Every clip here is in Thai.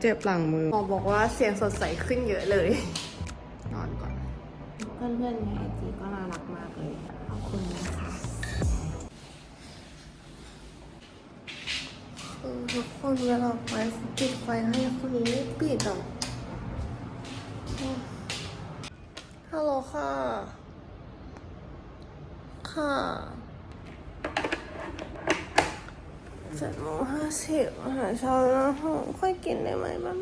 เจ็บหลังมือหมอบอกว่าเสียงสดใสขึ้นเยอะเลย นอนก่อน เพื่อนๆในไอจีก็น่ารักมากเลย ขอบคุณนะคะคือทุกคนเวลาไปปิดไฟให้คนนี้ไม่ปิดอะฮัลโหลค่ะ ค่ะ เจ็ดโมงห้าสิบอาหารเช้าแล้วค่อยกินได้ไหมบ้าง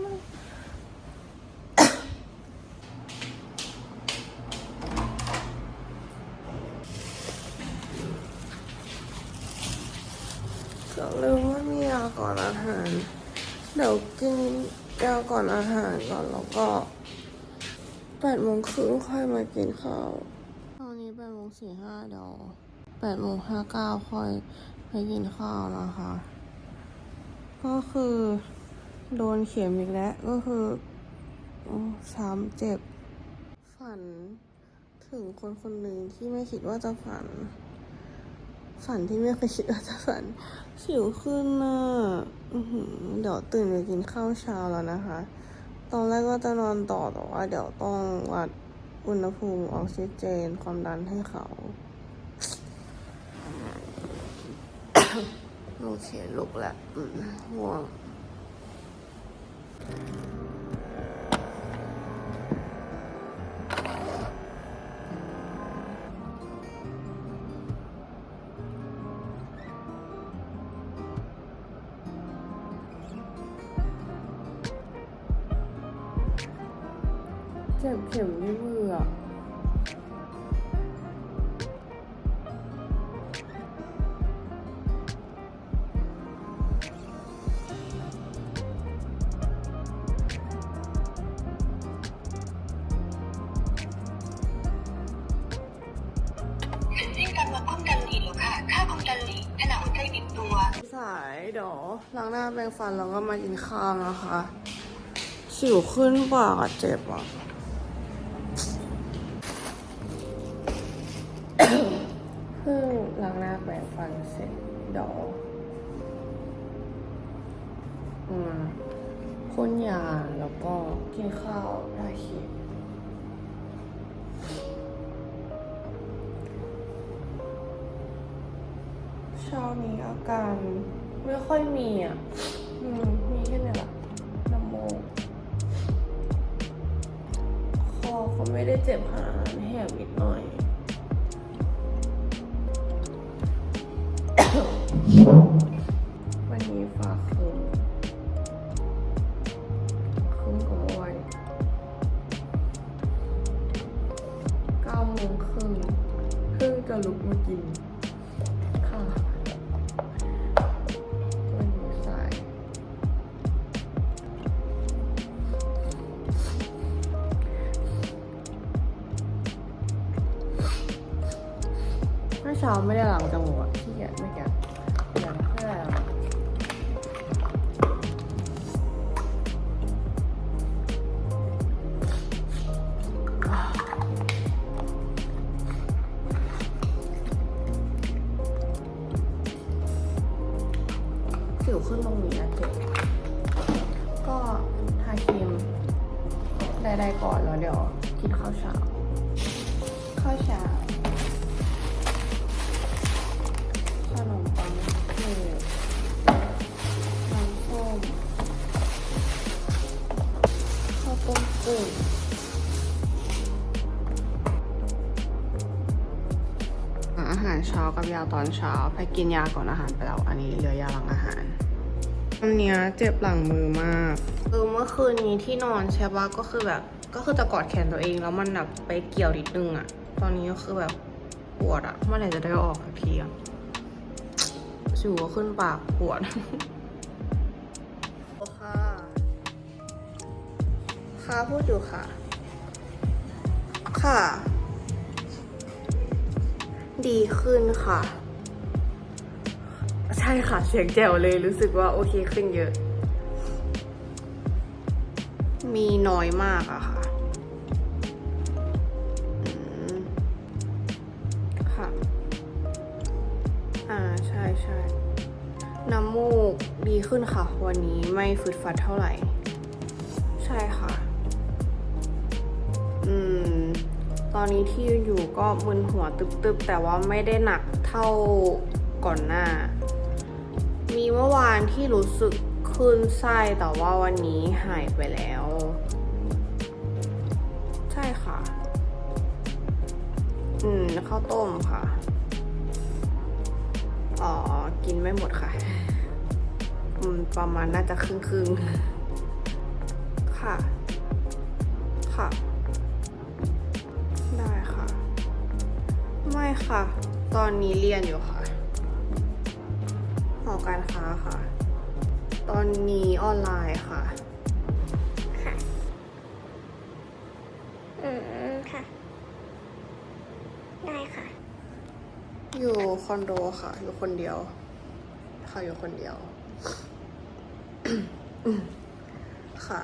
ก็ลืมว่ามียาก่อนอาหาร เดี๋ยวกินยาก่อนอาหารก่อนแล้วก็แปดโมงครึ่งค่อยมากินข้าวตอนนี้แปดโมงสี่ห้าเดี๋ยวแปดโมงห้าเก้าค่อย ไปกินข้าวนะคะ ก็คือโดนเข็มอีกแล้ว ก็คืออืมช้ำเจ็บ ฝันถึงคนคนหนึ่งที่ไม่คิดว่าจะฝัน ฝันที่ไม่เคยคิดว่าจะฝันสิวขึ้นน่ะเดี๋ยวตื่นไปกินข้าวเช้าแล้วนะคะ ตอนแรกก็จะนอนต่อแต่ว่าเดี๋ยวต้องวัดอุณหภูมิออกซิเจนความดันให้เขา โอเคลุกแล้วอืมง่ว สายเดี๋ยวล้างหน้าแปรงฟันแล้วก็มากินข้าวนะคะ สิวขึ้นปากเจ็บอะเพิ่งล้างหน้าแปรงฟันเสร็จเดี๋ยวมาพ่นยาแล้วก็กินข้าวได้คีย ช้านี้อาการไม่ค่อยมีอะอืมมีแค่นี้แหละน้ำมูกคอก็ไม่ได้เจ็บขนาดนั้นแหบนิดหน่อย วันนี้ฟ้าครึ้มครึ้มกว่าเมื่อวานเก้าโมงครึ่งเพิ่งจะลุกมากิน ไม่ได้หลังจมูก กุ้งอาหารเช้ากับยาตอนเช้าไปกินยาก่อนอาหารไปแล้วอันนี้เหลือยาหลังอาหารวันเนี้ยเจ็บหลังมือมากเออเมื่อคืนนี้ที่นอนใช่ปะก็คือแบบก็คือจะกอดแขนตัวเองแล้วมันแบบไปเกี่ยวนิดนึงอะตอนนี้ก็คือแบบปวดอะเมื่อไหร่จะได้ออกสักทีอะสิวก็ขึ้นปากปวด ค่ะพูดอยู่ค่ะ ค่ะ ดีขึ้นค่ะ ใช่ค่ะ เสียงแจ๋วเลยรู้สึกว่าโอเคขึ้นเยอะ มีน้อยมากอะค่ะค่ะ อ่าใช่ใช่น้ำมูกดีขึ้นค่ะ วันนี้ไม่ฟืดฟัดเท่าไหร่ ตอนนี้ที่อยู่ก็มึนหัวตึบๆ แต่ว่าไม่ได้หนักเท่าก่อนหน้า มีเมื่อวานที่รู้สึกคลื่นไส้แต่ว่าวันนี้หายไปแล้ว ใช่ค่ะ อืมข้าวต้มค่ะ อ๋อ กินไม่หมดค่ะ อืม ประมาณน่าจะครึ่งๆ ค่ะ ค่ะ ตอนนี้เรียนอยู่ค่ะ หอการค้าค่ะ ตอนนี้ออนไลน์ค่ะ ค่ะ อืม ค่ะ ได้ค่ะ อยู่คอนโดค่ะ อยู่คนเดียว ค่ะ อยู่คนเดียว ค่ะ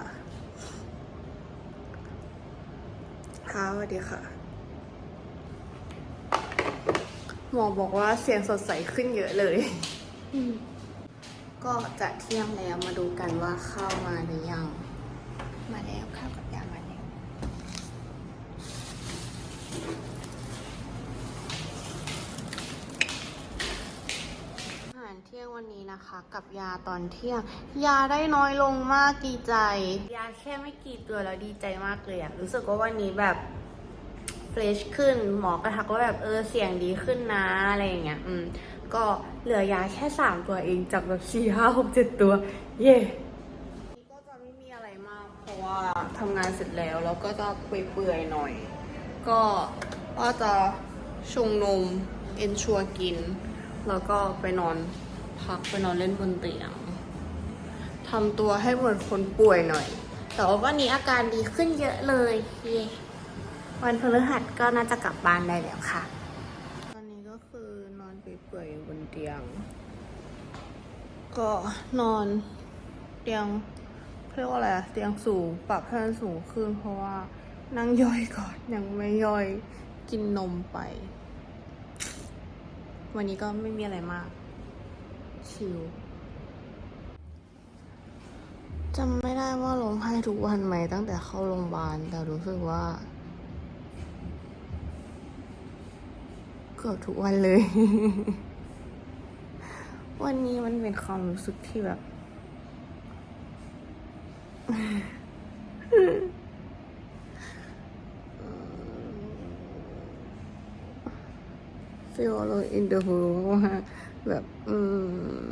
ค่ะสวัสดีค่ะ หมอบอกว่าเสียงสดใสขึ้นเยอะเลย ก็จะเที่ยงแล้วมาดูกันว่าเข้ามาหรือยัง มาแล้วข้าวกับยามาแล้วอาหารเที่ยงวันนี้นะคะ กับยาตอนเที่ยง ยาได้น้อยลงมากดีใจ ยาแค่ไม่กี่ตัวแล้วดีใจมากเลยอะรู้สึกว่าวันนี้แบบ เฟรชขึ้น หมอกระทักว่าแบบเออเสียงดีขึ้นนะอะไรอย่างเงี้ยอืมก็เหลือยาแค่สามตัวเองจากแบบสี่ห้าหกเจ็ดตัว เย่ก็จะไม่มีอะไรมาก เพราะว่าทำงานเสร็จแล้ว แล้วก็จะเปื่อยๆหน่อย ก็ว่าจะชงนมเอนชัวกิน แล้วก็ไปนอนพักไปนอนเล่นบนเตียงทำตัวให้เหมือนคนป่วยหน่อย แต่ว่าวันนี้อาการดีขึ้นเยอะเลยเย่ วันพฤหัสก็น่าจะกลับบ้านได้แล้วค่ะ ตอนนี้ก็คือนอนเปื่อยๆอยู่บนเตียง ก็นอนเตียงเรียกว่าอะไรเตียงสูงปรับให้มันสูงขึ้น เพราะว่านั่งย่อยก่อนยังไม่ย่อยกินนมไป วันนี้ก็ไม่มีอะไรมาก ชิลจำไม่ได้ว่าร้องไห้ทุกวันไหมตั้งแต่เข้าโรงพยาบาลแต่รู้สึกว่า เกือบทุกวันเลย วันนี้มันเป็นความรู้สึกที่แบบ feel alone in the world เพราะแบบ อืม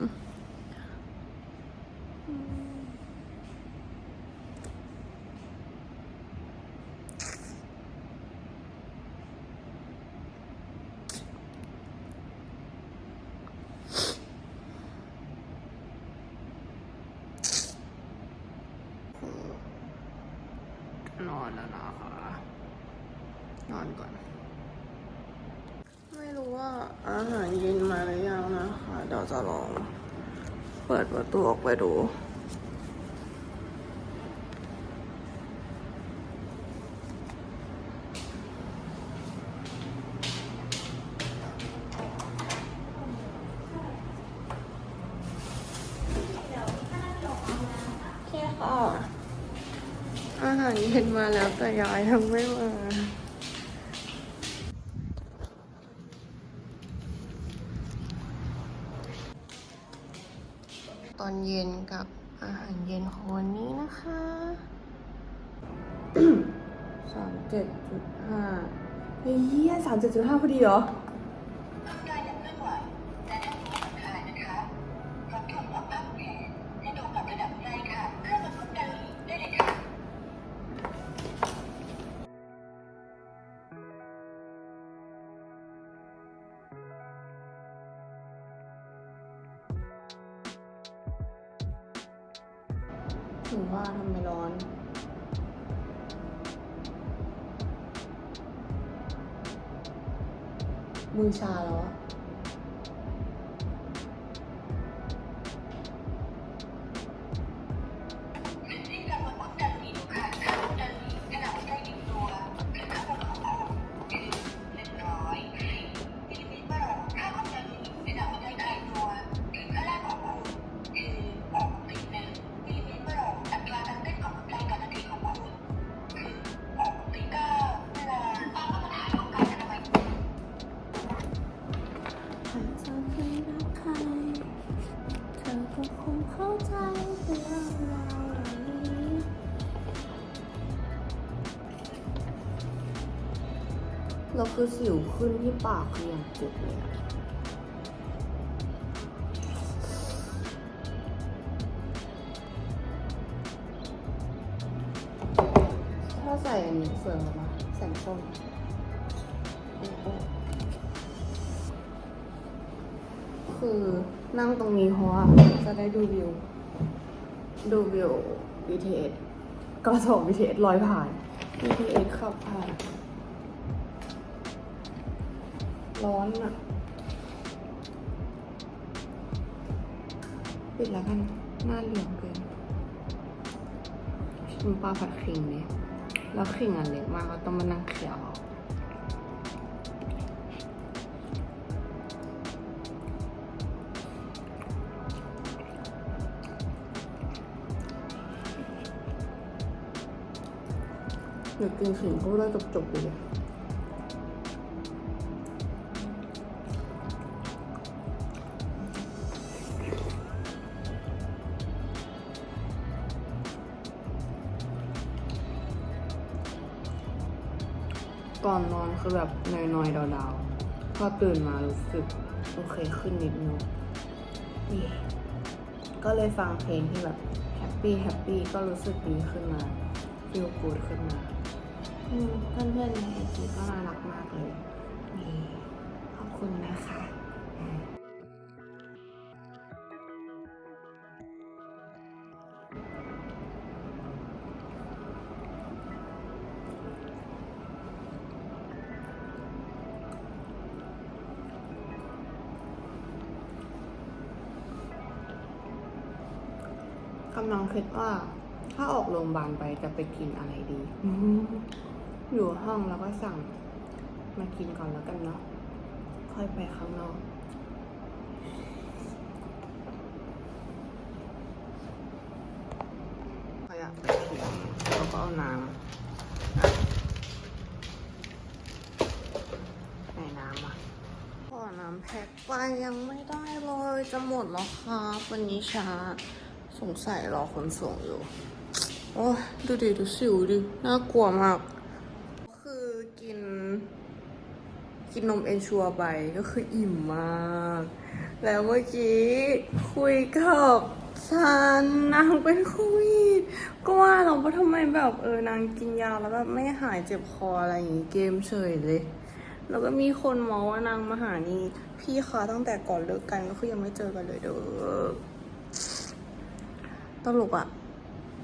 นอนแล้วนะคะ นอนก่อน ไม่รู้ว่าอาหารเย็นมาหรือยังนะคะ เดี๋ยวจะลอง เปิดประตูออกไปดู โอเคค่ะ อาหารเย็นมาแล้วแต่ยายยังไม่มา ตอน เย็นกับอาหารเย็นของวันนี้นะคะสามเจ็ดจุดห้าเฮ้ยสามเจ็ดจุดห้าพอดีเหรอ มือชาแล้ว ก็คงเข้าใจเรื่องราวเหล่านี้เราคือสิวขึ้นที่ปากคืออย่างเจ็บเลย นั่งตรงนี้เพราะว่าจะได้ดูวิว ดูวิว BTS ก็สอง BTS ลอยผ่าน BTS ขับผ่าน ร้อนอะปิดแล้วกันหน้าเหลืองเกินชิมปลาผัดขิงเนี่ยแล้วขิงอันเล็กมากก็ต้องมานั่งเคี้ยว อาอยากกินขิงก็ได้จบๆเลยก่อนนอนคือแบบนอยๆดาวๆ พอตื่นมารู้สึก โอเคขึ้นนิดนึงนี่ก็เลยฟังเพลงที่แบบแฮปปี้แฮปปี้ก็รู้สึกดีขึ้นมาฟีลกูดขึ้นมา อืมเพื่อนๆในไอจีก็น่ารักมากเลยนี่ขอบคุณนะคะกำลังคิดว่า ถ้าออกโรงพยาบาลไปจะไปกินอะไรดี อยู่ห้องแล้วก็สั่งมากินก่อนแล้วกันเนาะค่อยไปข้างนอกขยะไปกินแล้วก็เอาน้ำไหนน้ำอะขอน้ำแพ็คไปยังไม่ได้เลยจะหมดแล้วครับวันนี้ช้าสงสัยรอคนส่งอยู่ โอ้ยดูดิ ดูสิวดิ น่ากลัวมาก คือกิน กินนมเอนชัวร์ไปก็คืออิ่มมาก แล้วเมื่อกี้คุยกับฉันนางเป็นโควิดก็ว่าเราว่าทำไมแบบเออนางกินยาแล้วแบบไม่หายเจ็บคออะไรอย่างงี้เกมเฉยเลย แล้วก็มีคนมองว่านางมาหานี่พี่คะตั้งแต่ก่อนเลิกกันก็คือยังไม่เจอกันเลยเด้อตลกอะ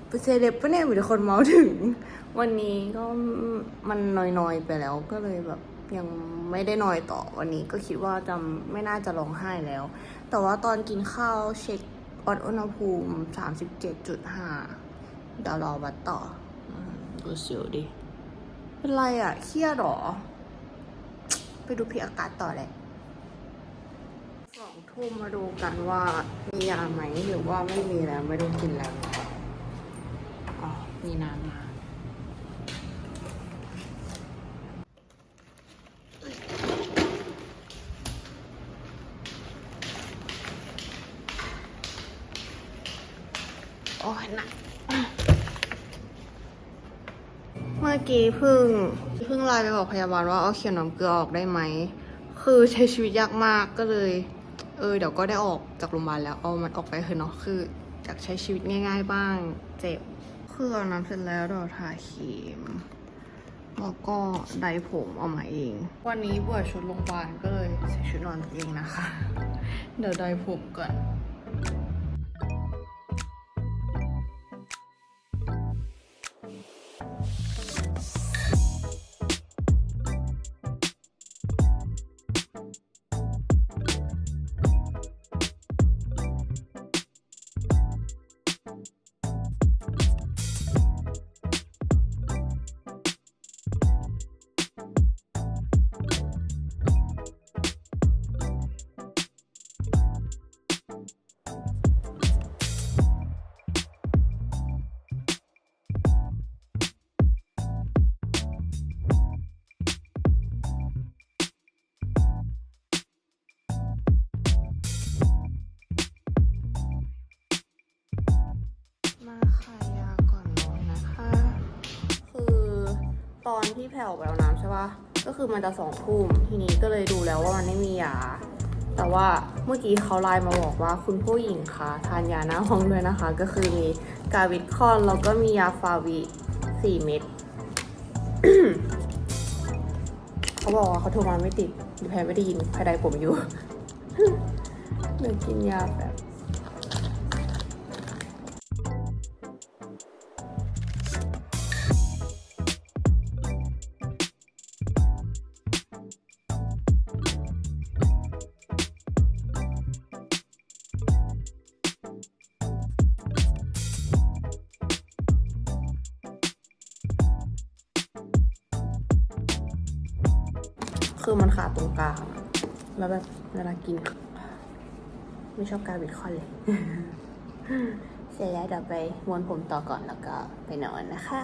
เป็นเซเลบปะเนี่ยมีแต่คนเมาถึง วันนี้ก็มันน้อยๆไปแล้วก็เลยแบบ ยังไม่ได้นอยต่อวันนี้ก็คิดว่าจะไม่น่าจะร้องไห้แล้ว แต่ว่าตอนกินข้าวเช็ควัดอุณหภูมิ 37.5เดี๋ยวรอวัดต่ออืมดูสิวดิ เป็นไรอะเครียดหรอ ไปดูพี่อากาศต่อเลยสองทุ่มมาดูกันว่ามียาไหมหรือว่าไม่มีแล้วไม่ต้องกินแล้วอ๋อมีน้ำมา โอ้ยหนัก เมื่อ กี้เพิ่งเพิ่งไลน์ไปบอกพยาบาลว่าเอาเขียนน้ำเกลือออกได้ไหม คือใช้ชีวิตยากมากก็เลย เออเดี๋ยวก็ได้ออกจากโรงพยาบาลแล้วเอามันออกไปเถอะเนาะคืออยากใช้ชีวิตง่าย ๆ บ้าง เจ็บคือเอาน้ำเสร็จแล้วเดี๋ยวทาครีมแล้วก็ไดผมเอามาเอง วันนี้บื่อชุดโรงพยาบาลก็เลยใส่ชุดนอนตัวเองนะคะ เดี๋ยวไดผมก่อน ตอนที่แผ่วไปเอาน้ำใช่ปะก็คือมันจะสองทุ่มทีนี้ก็เลยดูแล้วว่ามันไม่มียา แต่ว่าเมื่อกี้เขาไลน์มาบอกว่าคุณผู้หญิงคะทานยาหน้าห้องด้วยนะคะ ก็คือมีกาวิดคอนแล้วก็มียาฟาวิสี่เม็ดเขาบอกว่าเขาโทรมาไม่ติดดิแพรไม่ได้ยินภายใดผมอยู่เดี๋ยวกินยาแบบ คือมันขาดตรงกลางแล้วแบบเวลากิน ไม่ชอบการบิดคอนเลย เสร็จแล้วเดี๋ยวไปม้วนผมต่อก่อนแล้วก็ไปนอนนะคะ